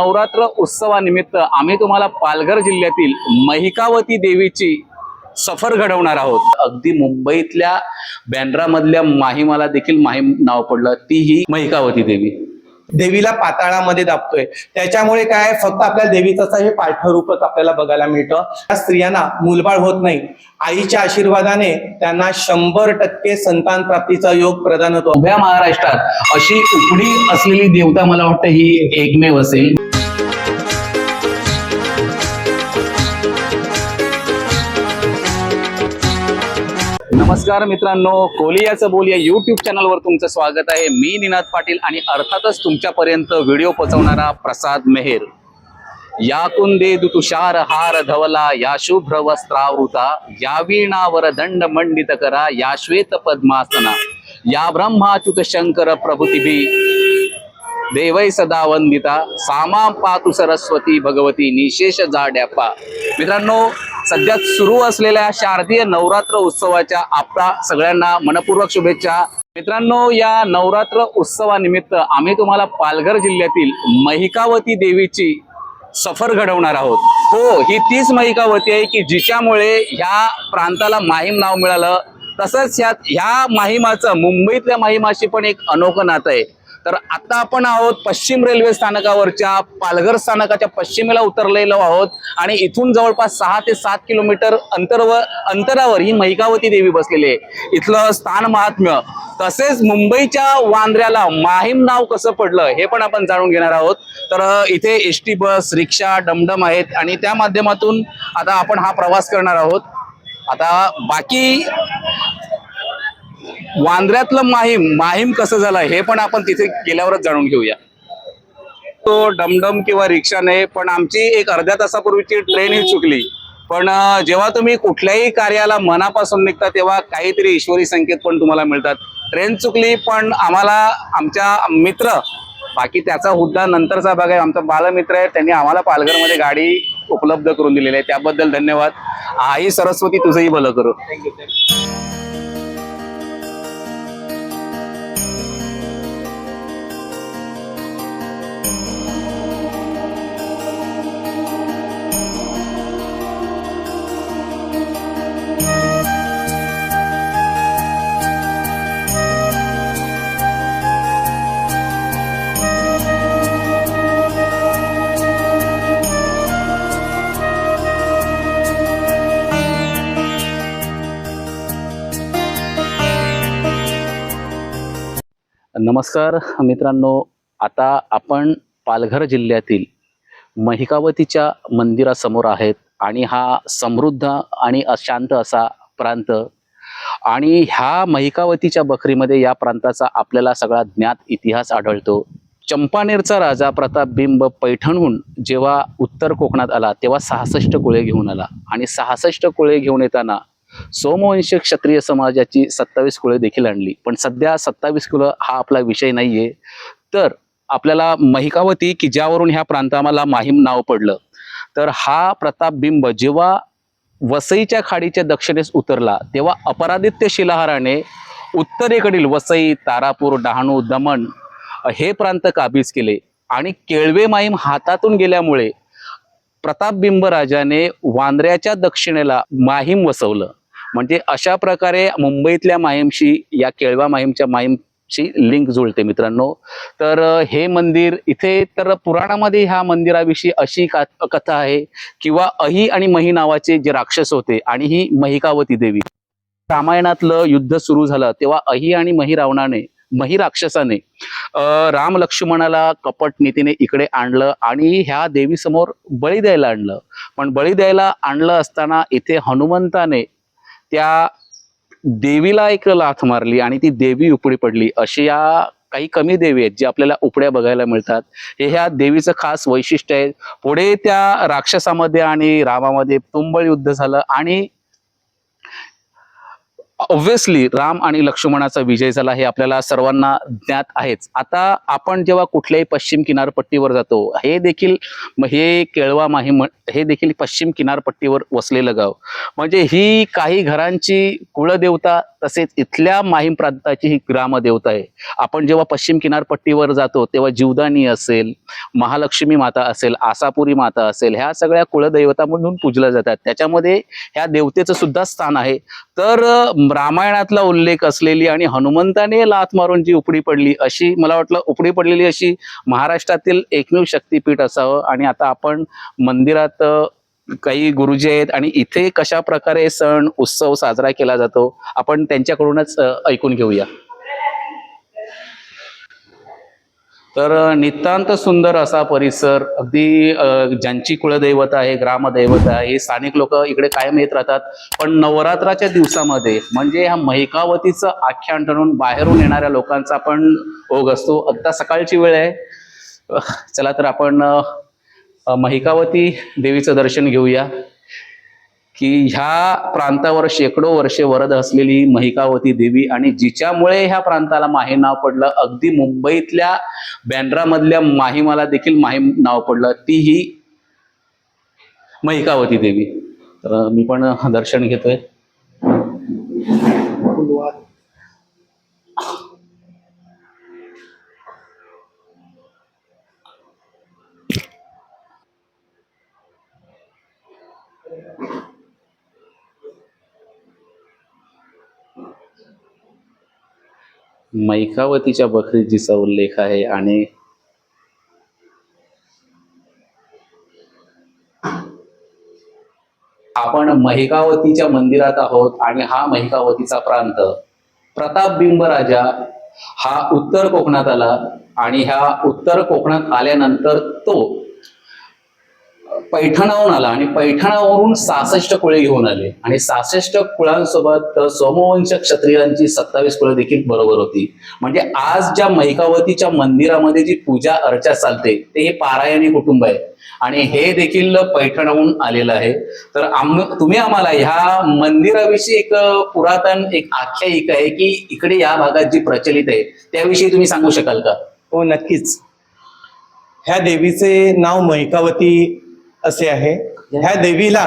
नवरात्र उत्सवानिमित्त आम्ही तुम्हाला पालघर जिल्ह्यातील महिकावती देवीची सफर घडवणार आहोत. अगदी मुंबईतल्या बँड्रामधल्या माहिमाला देखील माहीम नाव पडलं. ती ही महिकावती देवी. देवीला पाताळामध्ये दाबतोय. त्याच्यामुळे काय फक्त आपल्या देवीचं हे पाठरूपच आपल्याला बघायला मिळतं. त्या स्त्रियांना मूलबाळ होत नाही. आईच्या आशीर्वादाने त्यांना शंभर टक्के संतान प्राप्तीचा योग प्रदान होतो. उभ्या महाराष्ट्रात अशी उपडी असलेली देवता मला वाटतं ही एकमेव असेल. नमस्कार मित्रांनो कोलियाचं बोल या युट्यूब चॅनलवर तुमचं स्वागत आहे. मी निनाद पाटील आणि अर्थातच तुमच्यापर्यंत व्हिडिओ पोचवणारा प्रसाद मेहेर. या कुंदे तुषार हार धवला या शुभ्र वस्त्रावृता या वीणावर दंड मंडित करा या श्वेत पद्मासना या ब्रह्माच्युत शंकर प्रभुतिभी. देवै सदा वंदिता पातु सरस्वती भगवती निशेष जाड्यापा मित्रांनो सध्या सुरू असलेल्या शारदीय नवरात्र उत्सवाच्या आपला सगळ्यांना मनपूर्वक शुभेच्छा. मित्रांनो या नवरात्र उत्सवानिमित्त आम्ही तुम्हाला पालघर जिल्ह्यातील महिकावती देवीची सफर घडवणार आहोत. हो ही तीच महिकावती आहे की जिच्यामुळे ह्या प्रांताला माहीम नाव मिळालं. तसंच ह्या ह्या माहिमाचं मुंबईतल्या माहिमाशी पण एक अनोखं नातं आहे. तर आता आपण आहोत पश्चिम रेल्वे स्थानकावरच्या पालघर स्थानकाच्या पश्चिमेला उतरलेलो आहोत. आणि इथून जवळपास सहा ते सात किलोमीटर अंतरव अंतरावर ही महिकावती देवी बसलेली आहे. इथलं स्थान महात्म्य. तसेच मुंबईच्या वांद्र्याला माहीम नाव कसं पडलं हे पण आपण जाणून घेणार आहोत. तर इथे एस टी बस रिक्षा डमडम आहेत. आणि त्या माध्यमातून आता आपण हा प्रवास करणार आहोत. आता बाकी वांद्र्यातलं माहीम माहीम कसं झालं हे पण आपण तिथे गेल्यावरच जाणून घेऊया. तो डमडम किंवा रिक्षाने पण आमची एक अर्ध्या तासापूर्वीची ट्रेन ही चुकली. पण जेव्हा तुम्ही कुठल्याही कार्याला मनापासून निघता तेव्हा काहीतरी ईश्वरी संकेत पण तुम्हाला मिळतात. ट्रेन चुकली पण आम्हाला आमच्या मित्र बाकी त्याचा हुद्दा नंतरचा भाग आहे आमचा बालमित्र आहे त्यांनी आम्हाला पालघरमध्ये गाडी उपलब्ध करून दिलेली आहे. त्याबद्दल धन्यवाद. आई सरस्वती तुझंही भलं करू. नमस्कार मित्रांनो. आता आपण पालघर जिल्ह्यातील महिकावतीच्या मंदिरासमोर आहेत आणि हा समृद्ध आणि अशांत असा प्रांत आणि ह्या महिकावतीच्या बखरीमध्ये या प्रांताचा आपल्याला सगळा ज्ञात इतिहास आढळतो. चंपानेरचा राजा प्रताप बिंब पैठणहून जेव्हा उत्तर कोकणात आला तेव्हा सहासष्ट कुळे घेऊन आला आणि सहासष्ट कुळे घेऊन येताना सोमवंश क्षत्रिय समाजाची सत्तावीस कुळे देखील आणली. पण सध्या सत्तावीस कुळं हा आपला विषय नाहीये. तर आपल्याला महिकावती की ज्यावरून ह्या प्रांताला माहीम नाव पडलं तर हा प्रताप बिंब जेव्हा वसईच्या खाडीच्या दक्षिणेस उतरला तेव्हा अपरादित्य शिलाहाराने उत्तरेकडील वसई तारापूर डहाणू दमण हे प्रांत काबीज केले आणि केळवे माहीम हातातून गेल्यामुळे प्रताप बिंब राजाने वांद्र्याच्या दक्षिणेला माहीम वसवलं. म्हणजे अशा प्रकारे मुंबईतल्या माहीमशी या केळवा माहीमच्या माहीमशी लिंक जुळते मित्रांनो. तर हे मंदिर इथे तर पुराणामध्ये ह्या मंदिराविषयी अशी का कथा आहे किंवा अही आणि मही नावाचे जे राक्षस होते आणि ही महिकावती देवी. रामायणातलं युद्ध सुरू झालं तेव्हा अही आणि मही रावणाने मही राक्षसाने राम लक्ष्मणाला कपट नीतीने इकडे आणलं आणि ह्या देवीसमोर बळी द्यायला आणलं. पण बळी द्यायला आणलं असताना इथे हनुमंताने त्या देवीला एक लाथ मारली आणि ती देवी उपडी पडली. अशी या काही कमी देवी आहेत जे आपल्याला उपड्या बघायला मिळतात. हे ह्या देवीचं खास वैशिष्ट्य आहे. पुढे त्या राक्षसामध्ये आणि रामामध्ये तुंबळ युद्ध झालं आणि ऑब्व्हियसली राम आणि लक्ष्मणाचा विजय झाला हे आपल्याला सर्वांना ज्ञात आहेच. आता आपण जेव्हा कुठल्याही पश्चिम किनारपट्टीवर जातो हे देखील हे केळवा माही हे देखील पश्चिम किनारपट्टीवर वसलेलं गाव. म्हणजे ही काही घरांची कुळदेवता तसेच इथल्या माहीम प्रांताची ही ग्रामदेवता आहे. आपण जेव्हा पश्चिम किनारपट्टीवर जातो तेव्हा जीवदानी असेल महालक्ष्मी माता असेल आसापुरी माता असेल ह्या सगळ्या कुळदैवता म्हणून पूजल्या जातात. त्याच्यामध्ये ह्या देवतेचं सुद्धा स्थान आहे. तर रामायणातला उल्लेख असलेली आणि हनुमंताने लाथ मारून जी उपडी पडली अशी मला वाटलं उपडी पडलेली अशी महाराष्ट्रातील एकमेव शक्तीपीठ असावं. आणि आता आपण मंदिरात काही गुरुजी आहेत आणि इथे कशा प्रकारे सण उत्सव साजरा केला जातो आपण त्यांच्याकडूनच ऐकून घेऊया. तर नितांत सुंदर असा परिसर अगदी ज्यांची कुळदैवत आहे ग्रामदैवत आहे हे स्थानिक लोक इकडे कायम येत राहतात. पण नवरात्राच्या दिवसामध्ये म्हणजे ह्या महिकावतीचं आख्यान ठरून बाहेरून येणाऱ्या लोकांचा पण ओघ असतो. आता सकाळची वेळ आहे. चला तर आपण महिकावती देवीचं दर्शन घेऊया. की ह्या प्रांतावर शेकडो वर्षे वरद असलेली महिकावती देवी आणि जिच्यामुळे ह्या प्रांताला माही नाव पडलं अगदी मुंबईतल्या बँड्रामधल्या माहीमाला देखील माहीम नाव पडलं ती ही महिकावती देवी. तर मी पण दर्शन घेतोय. मैकावतीच्या बकरीजीचा उल्लेख आहे आणि आपण महिकावतीच्या मंदिरात आहोत आणि हा महिकावतीचा प्रांत प्रताप बिंब राजा हा उत्तर कोकणात आला आणि ह्या उत्तर कोकणात आल्यानंतर तो पैठणाहून आला आणि पैठणावरून सहासष्ट कुळे घेऊन आले. आणि सहासष्ट कुळांसोबत सोमवंश क्षत्रियांची सत्तावीस कुळे देखील बरोबर होती. म्हणजे आज ज्या महिकावतीच्या मंदिरामध्ये जी पूजा अर्चा चालते ते हे पारायणी कुटुंब आहे. आणि हे देखील पैठणाहून आलेलं आहे. तर आम तुम्ही आम्हाला ह्या मंदिराविषयी एक पुरातन एक आख्यायिका आहे की इकडे या भागात जी प्रचलित आहे त्याविषयी तुम्ही सांगू शकाल का? हो नक्कीच. ह्या देवीचे नाव महिकावती असे आहे. ह्या देवीला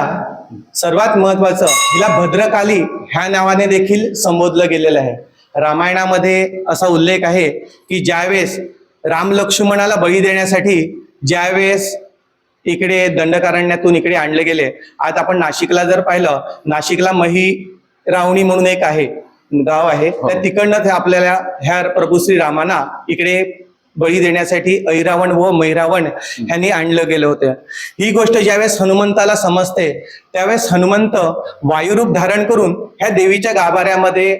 सर्वात महत्वाचं हिला भद्रकाली ह्या नावाने देखील संबोधलं गेलेलं आहे. रामायणामध्ये असा उल्लेख आहे की ज्यावेळेस राम लक्ष्मणाला बळी देण्यासाठी ज्यावेळेस इकडे दंडकारण्यातून इकडे आणले गेले आज आपण नाशिकला जर पाहिलं नाशिकला मही रावणी म्हणून एक आहे गाव आहे. त्या तिकडनं ते आपल्याला ह्या प्रभू श्री रामाना इकडे बळी देण्यासाठी ऐरावण व मैरावण ह्यांनी आणलं गेलं होतं. ही गोष्ट ज्यावेळेस हनुमंताला समजते त्यावेळेस हनुमंत वायुरूप धारण करून ह्या देवीच्या गाभाऱ्यामध्ये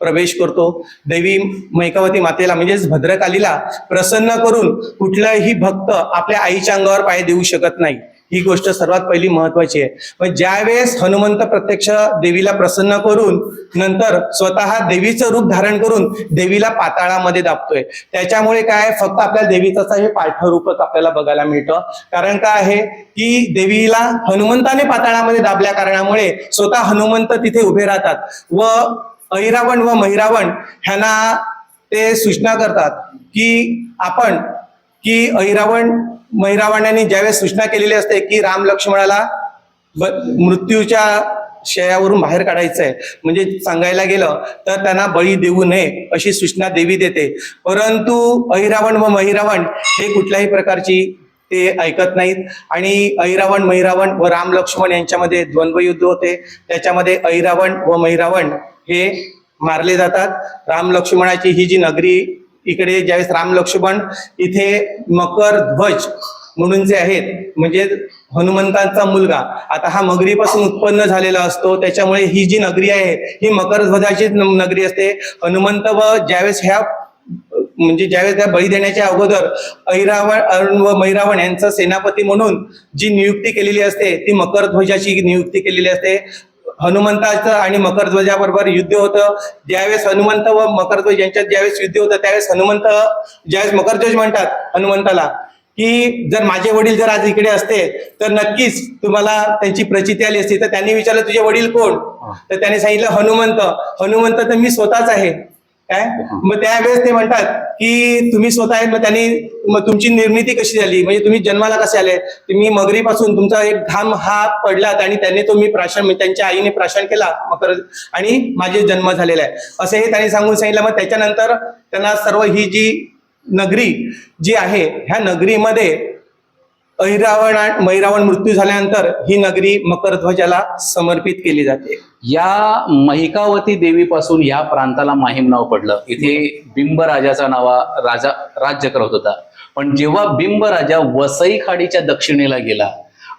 प्रवेश करतो. देवी मैकावती मातेला म्हणजेच भद्रकालीला प्रसन्न करून कुठलाही भक्त आपल्या आईच्या अंगावर पाय देऊ शकत नाही. ही गोष्ट सर्वात पहिली महत्वाची आहे. पण ज्यावेळेस हनुमंत प्रत्यक्ष देवीला प्रसन्न करून नंतर स्वतः देवीचं रूप धारण करून देवीला पाताळामध्ये दाबतोय. त्याच्यामुळे काय फक्त आपल्या देवीचं हे पाठरूपच रूपच आपल्याला बघायला मिळतं. कारण काय आहे? की देवीला हनुमंताने पाताळामध्ये दाबल्या कारणामुळे स्वतः हनुमंत तिथे उभे राहतात. व ऐरावण व महिरावण ह्यांना ते सूचना करतात की आपण की ऐरावण मैरावणाने ज्यावेळेस सूचना केलेली असते की राम लक्ष्मणाला मृत्यूच्या शयावरून बाहेर काढायचं आहे म्हणजे सांगायला गेलं तर त्यांना बळी देऊ नये अशी सूचना देवी देते. परंतु अहिरावण व महिरावण हे कुठल्याही प्रकारची ते ऐकत नाहीत. आणि ऐरावण महिरावण व राम लक्ष्मण यांच्यामध्ये द्वंद्वयुद्ध होते. त्याच्यामध्ये ऐरावण व महिरावण हे मारले जातात. राम लक्ष्मणाची ही जी नगरी इकडे ज्यावेळेस राम लक्ष्मण इथे मकर ध्वज म्हणून जे आहेत म्हणजे हनुमंतांचा मुलगा आता हा मगरीपासून उत्पन्न झालेला असतो त्याच्यामुळे ही जी नगरी आहे ही मकर ध्वजाची नगरी असते. हनुमंत व ज्यावेळेस ह्या म्हणजे ज्यावेळेस त्या बळी देण्याच्या अगोदर ऐरावण अरुण व मैरावण यांचा सेनापती म्हणून जी नियुक्ती केलेली असते ती मकर ध्वजाची नियुक्ती केलेली असते. हनुमंताचं आणि मकर ध्वजाबरोबर युद्ध होतं. ज्यावेळेस हनुमंत व मकर ध्वज यांच्यात ज्यावेळेस युद्ध होतं त्यावेळेस हनुमंत ज्यावेळेस मकर ध्वज म्हणतात हनुमंताला की जर माझे वडील जर आज इकडे असते तर नक्कीच तुम्हाला त्यांची प्रचिती आली असती. तर त्यांनी विचारलं तुझे वडील कोण? तर त्याने सांगितलं हनुमंत. हनुमंत तर मी स्वतःच आहे. काय? मग त्यावेळेस ते म्हणतात की तुम्ही स्वतः आहेत मग त्यांनी मग तुमची निर्मिती कशी झाली? म्हणजे तुम्ही जन्माला कसे आले? तुम्ही मगरीपासून तुमचा एक घाम हा पडलात आणि त्यांनी तो मी प्राशन म्हणजे त्यांच्या आईने प्राशन केला. मकर आणि माझे जन्म झालेला आहे. असं हे त्यांनी सांगून सांगितलं. मग त्याच्यानंतर त्यांना सर्व ही जी नगरी जी आहे ह्या नगरीमध्ये अहिरावण महिरावण मैरावण मृत्यू झाल्यानंतर ही नगरी मकरध्वजाला समर्पित केली जाते. या महिकावती देवीपासून या प्रांताला माहीम नाव पडलं. इथे बिंब राजाचा नावा राजा राज्य करत होता. पण जेव्हा बिंब राजा वसई खाडीच्या दक्षिणेला गेला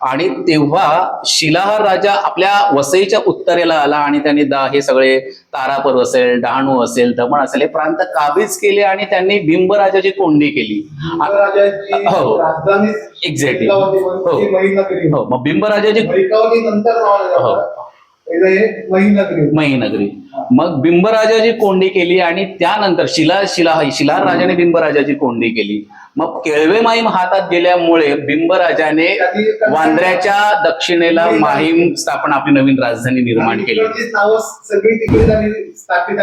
आणि तेव्हा शिलाहार राजा आपल्या वसईच्या उत्तरेला आला आणि त्यांनी दा हे सगळे तारापर असेल डहाणू असेल दमण असेल हे प्रांत काबीज केले आणि त्यांनी बिंब राजाची कोंडी केली. हो. एक्झॅक्टली हो. हो. मग बिंब राजाची महिकावती नंतर नाव आलं. हो. महिनगरी. मग बिंबराजाची कोंडी केली आणि त्यानंतर शिला शिला शिलार राजाने बिंबराजाची कोंडी केली. मग केळवे माहीम हातात गेल्यामुळे बिंबराजाने वांद्र्याच्या दक्षिणेला माहीम स्थापना आपली नवीन राजधानी निर्माण केली. सगळी तिकडे स्थापित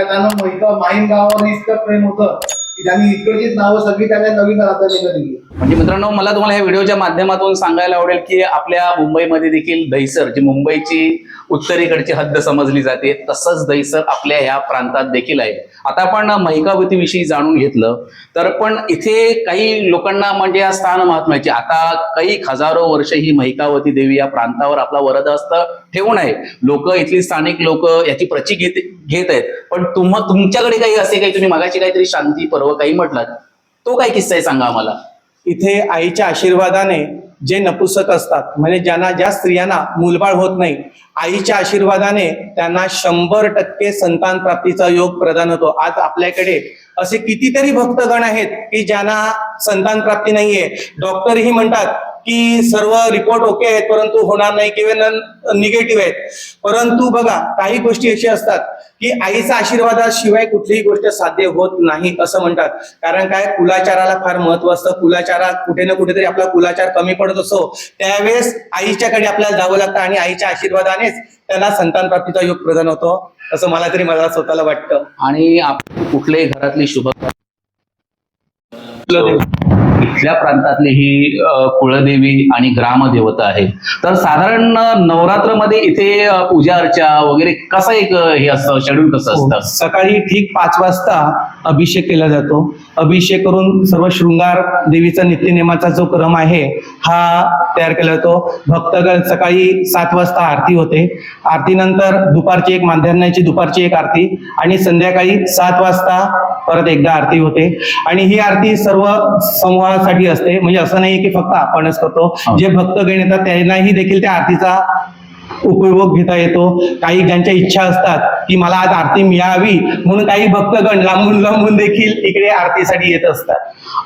माहीम गावावर इतकं प्रेम होतं की त्यांनी इकडचीच नावं सगळी त्यांना नवीन राजधानीला दिली. म्हणजे मित्रांनो मला तुम्हाला ह्या व्हिडिओच्या माध्यमातून सांगायला आवडेल की आपल्या मुंबईमध्ये देखील दहिसर जी मुंबईची उत्तरेकडची हद्द समजली जाते. तसंच दहिसर आपल्या ह्या प्रांतात देखील आहे. आता आपण महिकावती विषयी जाणून घेतलं तर पण इथे काही लोकांना म्हणजे या स्थान महात्म्याची आता काही हजारो वर्ष ही महिकावती देवी या प्रांतावर आपला वरदहस्त ठेवून आहे. लोक इथली स्थानिक लोक याची प्रची घेत घेत आहेत. पण तुम तुमच्याकडे काही असे काही तुम्ही मगाशी काहीतरी शांती पर्व काही म्हटलात? तो काय किस्सा आहे सांगा आम्हाला. इथे आईच्या आशीर्वादाने जे नपुसक असतात म्हणजे ज्यांना ज्या स्त्रियांना मूलबाळ होत नाही आईच्या आशीर्वादाने त्यांना शंभर टक्के संतान प्राप्तीचा योग प्रदान होतो. आज आपल्याकडे असे कितीतरी भक्तगण आहेत की ज्यांना संतान प्राप्ती नाहीये. डॉक्टरही म्हणतात की सर्व रिपोर्ट ओके आहेत परंतु होणार नाही किंवा निगेटिव्ह आहेत. परंतु बघा काही गोष्टी अशा असतात की आईचा आशीर्वादाशिवाय कुठलीही गोष्ट साध्य होत नाही असं म्हणतात. कारण काय? कुलाचाराला फार महत्त्व असतं. कुलाचारा कुठे ना कुठेतरी आपला कुलाचार कमी पडत असतो. त्यावेळेस आईच्याकडे आपल्याला जावं लागतं आणि आईच्या आशीर्वादानेच त्यांना संतान प्राप्तीचा योग प्रदान होतो असं मला तरी मला स्वतःला वाटतं. आणि आप कुठल्याही घरातली शुभ इथल्या प्रांतातली ही कुळदेवी आणि ग्रामदेवता आहे तर साधारण नवरात्रमध्ये इथे पूजा अर्चा वगैरे कसं एक हे असतं? शेड्यूल कसं असतं? सकाळी ठीक पाच वाजता अभिषेक केला जातो. अभिषेक करून सर्व शृंगार देवीचा नित्यनेमाचा जो क्रम आहे हा तयार केला जातो. भक्तगण सकाळी सात वाजता आरती होते. आरतीनंतर दुपारची एक माध्यान्हाची दुपारची एक आरती आणि संध्याकाळी सात वाजता परत एकदा आरती होते. आणि ही आरती सर्व समूहासाठी असते. म्हणजे असं नाही की फक्त आपणच करतो. जे भक्तगण येतात त्यांनाही देखील त्या आरतीचा उपयोग घेता येतो. काही ज्यांच्या इच्छा असतात की मला आज आरती मिळावी म्हणून काही भक्तगण लांबून लांबून देखील इकडे आरतीसाठी येत असतात.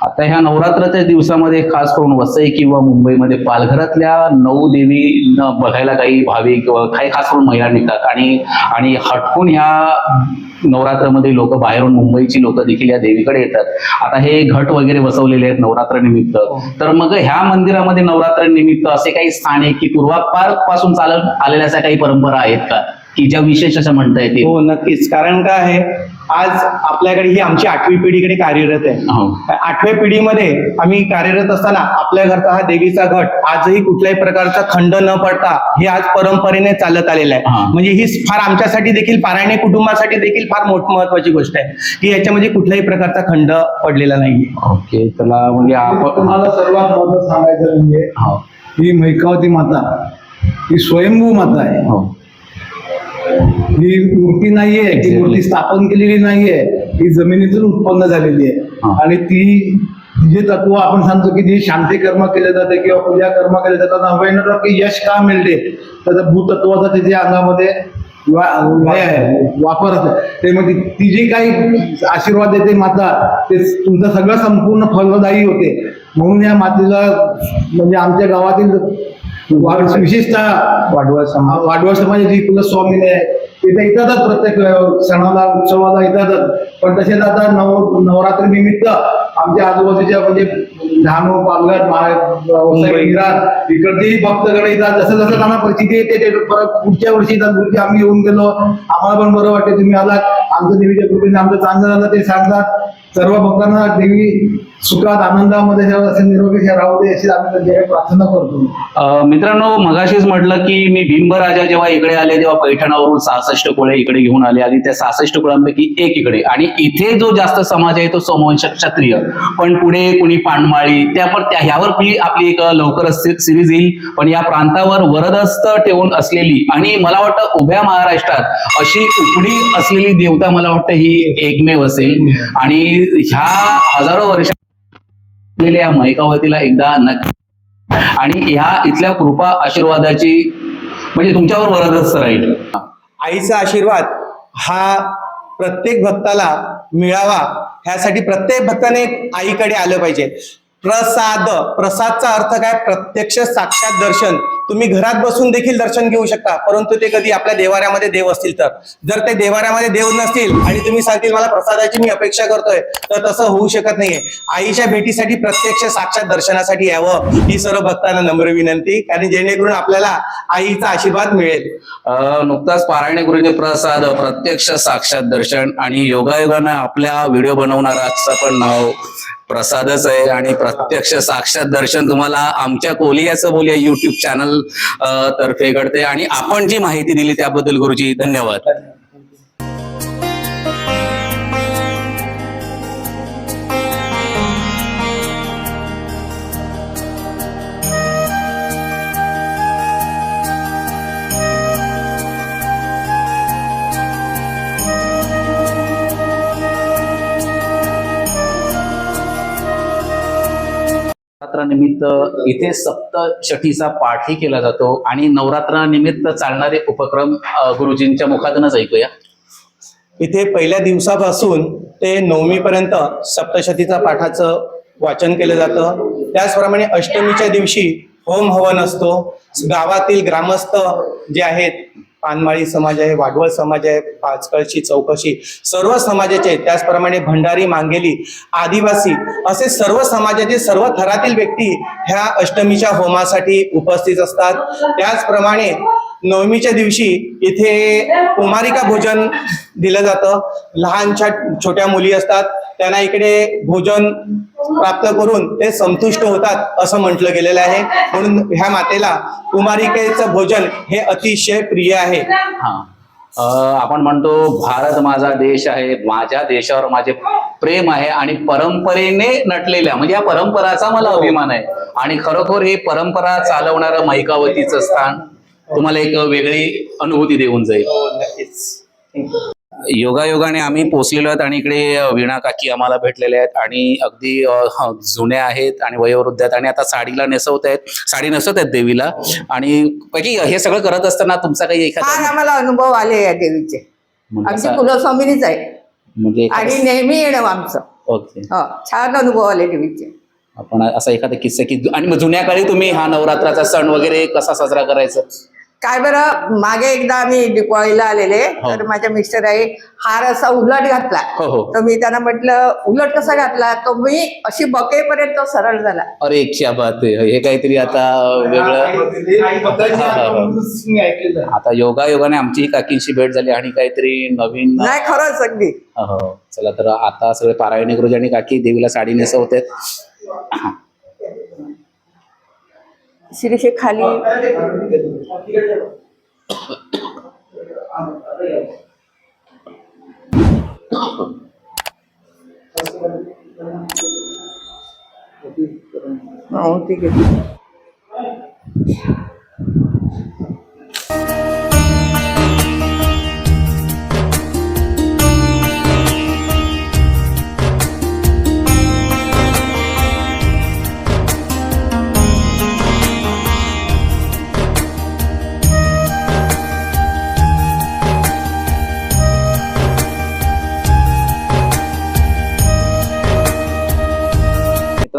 आता ह्या नवरात्राच्या दिवसामध्ये खास करून वसई किंवा मुंबईमध्ये पालघरातल्या नऊ देवी बघायला काही भाविक काही खास करून महिला निघतात. आणि आणि हटकून ह्या नवरात्रामध्ये लोक बाहेरून मुंबईची लोक देखील या देवीकडे येतात. आता हे घट वगैरे बसवलेले आहेत नवरात्र निमित्त तर मग ह्या मंदिरामध्ये नवरात्र निमित्त असे काही स्थानिक की पूर्वापारपासून चालत आलेल्या अशा काही परंपरा आहेत का? की ज्या विशेष असं म्हणता येतील? हो नक्कीच. कारण काय आहे? आज आपल्याकडे ही आमची आठवी पिढीकडे कार्यरत आहे. हो. आठव्या पिढीमध्ये आम्ही कार्यरत असताना आपल्या घरचा हा देवीचा घट आजही कुठल्याही प्रकारचा खंड न पडता हे आज परंपरेने चालत आलेलं हा. आहे म्हणजे ही फार आमच्यासाठी देखील पारायणे कुटुंबासाठी देखील फार मोठ महत्वाची गोष्ट आहे की याच्यामध्ये कुठल्याही प्रकारचा खंड पडलेला नाहीये ओके चला म्हणजे आपण तुम्हाला सर्वात महत्त्व सांगायचं म्हणजे हो. ही मैकावती माता ही स्वयंभू माता आहे. हो मूर्ती नाहीये ती. मूर्ती स्थापन केलेली नाहीये ही जमिनीतून उत्पन्न झालेली आहे. आणि ती जे तत्व आपण सांगतो की जी शांती कर्म केले जाते किंवा पूजा कर्म केले जातात नव्याण्णव टक्के यश का मिळते? त्याचा भूतत्वाचा त्याच्या अंगामध्ये आहे, वापर ते म्हणजे ती जी काही आशीर्वाद देते माता ते तुमचं सगळं संपूर्ण फलदायी होते. म्हणून या मातेला म्हणजे आमच्या गावातील विशेषतः वाढवा समाज वाढवळ समाजाची कुलस्वामीने तिथे येतातच प्रत्येक सणाला उत्सवाला येतातच पण तसेच आता नव नवरात्री निमित्त आमच्या आजूबाजूच्या म्हणजे डहाणू पालघर विरार इकडची भक्तगण येतात. जसं जसं त्यांना परिस्थिती येते परत पुढच्या वर्षी येतात. आम्ही येऊन गेलो. आम्हाला पण बरं वाटते. तुम्ही आलात. आमचं देवीच्या कृपेने आमचं चांगलं झालं ते सांगतात. सर्व भक्तांना देवी सुखात आनंदामध्ये निरोगी राहू दे अशी आम्ही प्रार्थना करतो. मित्रांनो मगाशीच म्हटलं की मी बिंबराजा जेव्हा इकडे आले तेव्हा पैठणावरून सहासष्ट कोळे इकडे घेऊन आले. आणि त्या सहासष्ट कुळांपैकी एक इकडे. आणि इथे जो जास्त समाज आहे तो समवंश क्षत्रिय. पण पुढे कुणी पांडमाळी त्या पण त्या ह्यावर मी आपली एक लवकरच सिरीज येईल. पण या प्रांतावर वरदस्त ठेवून असलेली आणि मला वाटतं उभ्या महाराष्ट्रात अशी उपडी असलेली देवता मला वाटतं ही एकमेव असेल. आणि ह्या हजारो वर्ष असलेल्या या मैकावतीला एकदा नक्की आणि ह्या इथल्या कृपा आशीर्वादाची म्हणजे तुमच्यावर वरदस्त राहील आईचा आशीर्वाद हा प्रत्येक भक्ताला मिळावा ह्यासाठी प्रत्येक भक्ताने आईकडे आलं पाहिजे. प्रसाद प्रसादचा अर्थ काय? प्रत्यक्ष साक्षात दर्शन. तुम्ही घरात बसून देखील दर्शन घेऊ शकता परंतु ते कधी आपल्या देवाऱ्यामध्ये देव असतील तर. जर ते देवाऱ्यामध्ये देव नसतील आणि तुम्ही सांगतील मला प्रसादाची मी अपेक्षा करतोय तर तसं होऊ शकत नाहीये. आईच्या भेटीसाठी प्रत्यक्ष साक्षात दर्शनासाठी यावं ही सर्व भक्तांना नम्र विनंती कारण जेणेकरून आपल्याला आईचा आशीर्वाद मिळेल. नुकताच पारायणे गुरुजी प्रसाद प्रत्यक्ष साक्षात दर्शन आणि योगायोगानं आपल्या व्हिडिओ बनवणारा पण नाव प्रसादच आहे आणि प्रत्यक्ष साक्षात दर्शन तुम्हाला आमच्या कोलियाचं बोलिया युट्यूब चॅनल तर्फे घडते आणि आपण जी माहिती दिली त्याबद्दल गुरुजी धन्यवाद. नवरात्रानिमित्त इथे सप्तशतीचा पाठही केला जातो आणि नवरात्रानिमित्त चालणारे उपक्रम गुरुजींच्या मुखातूनच ऐकूया. इथे पहिल्या दिवसापासून ते नवमीपर्यंत सप्तशतीचा पाठाचं वाचन केलं जातं. त्याचप्रमाणे अष्टमीच्या दिवशी होम हवन असतो. गावातील ग्रामस्थ जे आहेत पानमाळी समाज आहे वाढवळ समाज आहे पाचकळशी चौकशी सर्व समाजाचे त्याचप्रमाणे भंडारी मांगेली आदिवासी असे सर्व समाजाचे सर्व थरातील व्यक्ती ह्या अष्टमीच्या होमासाठी उपस्थित असतात. त्याचप्रमाणे नवमीच्या दिवशी इथे कुमारिका भोजन दिलं जातं. लहानच्या छोट्या मुली असतात त्यांना इकडे भोजन प्राप्त करून ते संतुष्ट होतात असं म्हटलं गेलेलं आहे. म्हणून ह्या मातेला कुमारिकेचं भोजन हे अतिशय प्रिय आहे. हा. आपण म्हणतो भारत माझा देश आहे माझ्या देशावर माझे प्रेम आहे आणि परंपरेने नटलेल्या म्हणजे या परंपराचा मला अभिमान आहे. आणि खरोखर ही परंपरा चालवणारं मैकावतीचं स्थान तुम्हाला एक वेगळी अनुभूती देऊन जाईल. हो नक्कीच. योगायोगाने आम्ही पोचलेलो आहेत आणि इकडे वीणा काकी आम्हाला भेटलेल्या आहेत आणि अगदी जुन्या आहेत आणि वयोवृद्ध आहेत आणि आता साडीला नेसवत आहेत. साडी नेसवत आहेत देवीला आणि पैकी हे सगळं करत असताना तुमचा काही एखादा आम्हाला अनुभव आले या देवीचे. म्हणजे आमची असा- कुलस्वामिनीच आहे. म्हणजे आणि नेहमी येणं आमचं. ओके. हो छान अनुभव आले देवीचे. आपण असा एखादा किस्सा की आणि मग जुन्या काळी तुम्ही हा नवरात्राचा सण वगैरे कसा साजरा करायचा? काय बरं मागे एकदा आम्ही दिवाळीला आलेले हो. तर माझ्या मिस्टर आहे हार असा उलट घातला. हो हो. तर मी त्यांना म्हटलं उलट कसा घातला? तो मी अशी बकेपर्यंत तो सरळ झाला. अरे क्या बात आहे. हे काहीतरी आता वेगळं. आता योगा योगाने आमची काकींशी भेट झाली आणि काहीतरी नवीन नाही खरंच अगदी. हो चला तर आता सगळे पारायणे गुरुजी आणि काकी देवीला साडी नेसवत आहेत शिरीषे खाली ठीक आहे.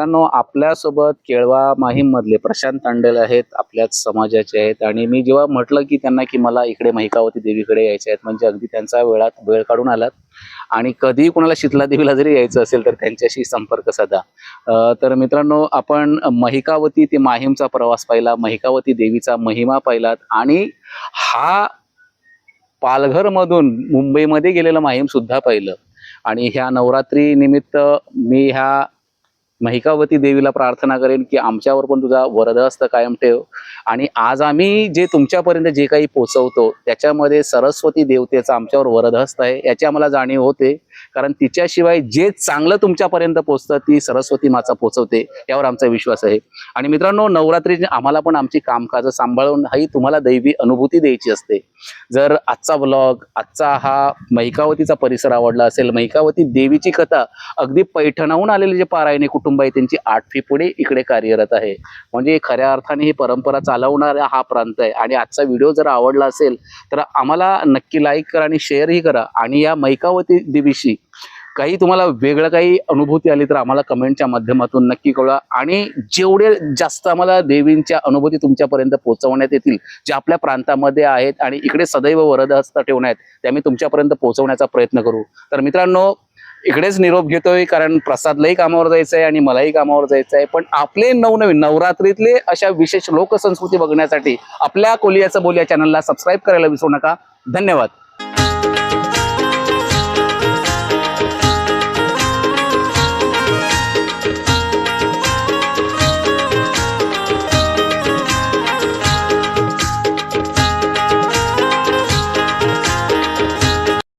मित्रांनो आपल्यासोबत केळवा माहीममधले प्रशांत तांडेल आहेत आपल्याच समाजाचे आहेत आणि मी जेव्हा म्हटलं की त्यांना की मला इकडे महिकावती देवीकडे यायचे आहेत म्हणजे अगदी त्यांचा वेळात वेळ काढून आलात. आणि कधीही कोणाला शीतला देवीला जरी यायचं असेल तर त्यांच्याशी संपर्क साधा. तर मित्रांनो आपण महिकावती ते माहीमचा प्रवास पाहिला महिकावती देवीचा महिमा पाहिलात आणि हा पालघरमधून मुंबईमध्ये गेलेलं माहीम सुद्धा पाहिलं. आणि ह्या नवरात्री निमित्त मी ह्या महिकावती देवीला प्रार्थना करेन की आमच्यावर पण तुझा वरदहस्त कायम ठेव. आणि आज आम्ही जे तुमच्यापर्यंत जे काही पोचवतो त्याच्यामध्ये सरस्वती देवतेचा आमच्यावर वरदहस्त आहे याची आम्हाला जाणीव होते. कारण तिच्याशिवाय जे चांगलं तुमच्यापर्यंत पोचतं ती सरस्वती माता पोचवते यावर आमचा विश्वास आहे. आणि मित्रांनो नवरात्री आम्हाला पण आमची कामकाज सांभाळून ही तुम्हाला दैवी अनुभूती द्यायची असते. जर आजचा ब्लॉग आजचा हा महिकावतीचा परिसर आवडला असेल महिकावती देवीची कथा अगदी पैठणाहून आलेले जे पारायणे कुटुंब आहे त्यांची आठवी पुढे इकडे कार्यरत आहे. म्हणजे खऱ्या अर्थाने ही परंपरा चालवणारा हा प्रांत आहे. आणि आजचा व्हिडिओ जर आवडला असेल तर आम्हाला नक्की लाईक करा आणि शेअरही करा. आणि या मैकावती देवीशी काही तुम्हाला वेगळं काही अनुभूती आली तर आम्हाला कमेंटच्या माध्यमातून नक्की कळवा. आणि जेवढे जास्त आम्हाला देवींच्या अनुभूती तुमच्यापर्यंत पोहोचवण्यात येतील जे आपल्या प्रांतामध्ये आहेत आणि इकडे सदैव वरदहस्त ठेवण्यात ते आम्ही तुमच्यापर्यंत पोहोचवण्याचा प्रयत्न करू. तर मित्रांनो इकडेच निरोप घेतोय कारण प्रसादलाही कामावर जायचं आहे आणि मलाही कामावर जायचं आहे पण आपले नवनवीन नवरात्रीतले अशा विशेष लोकसंस्कृती बघण्यासाठी आपल्या कोलियाचं बोलिया चॅनलला सबस्क्राईब करायला विसरू नका. धन्यवाद.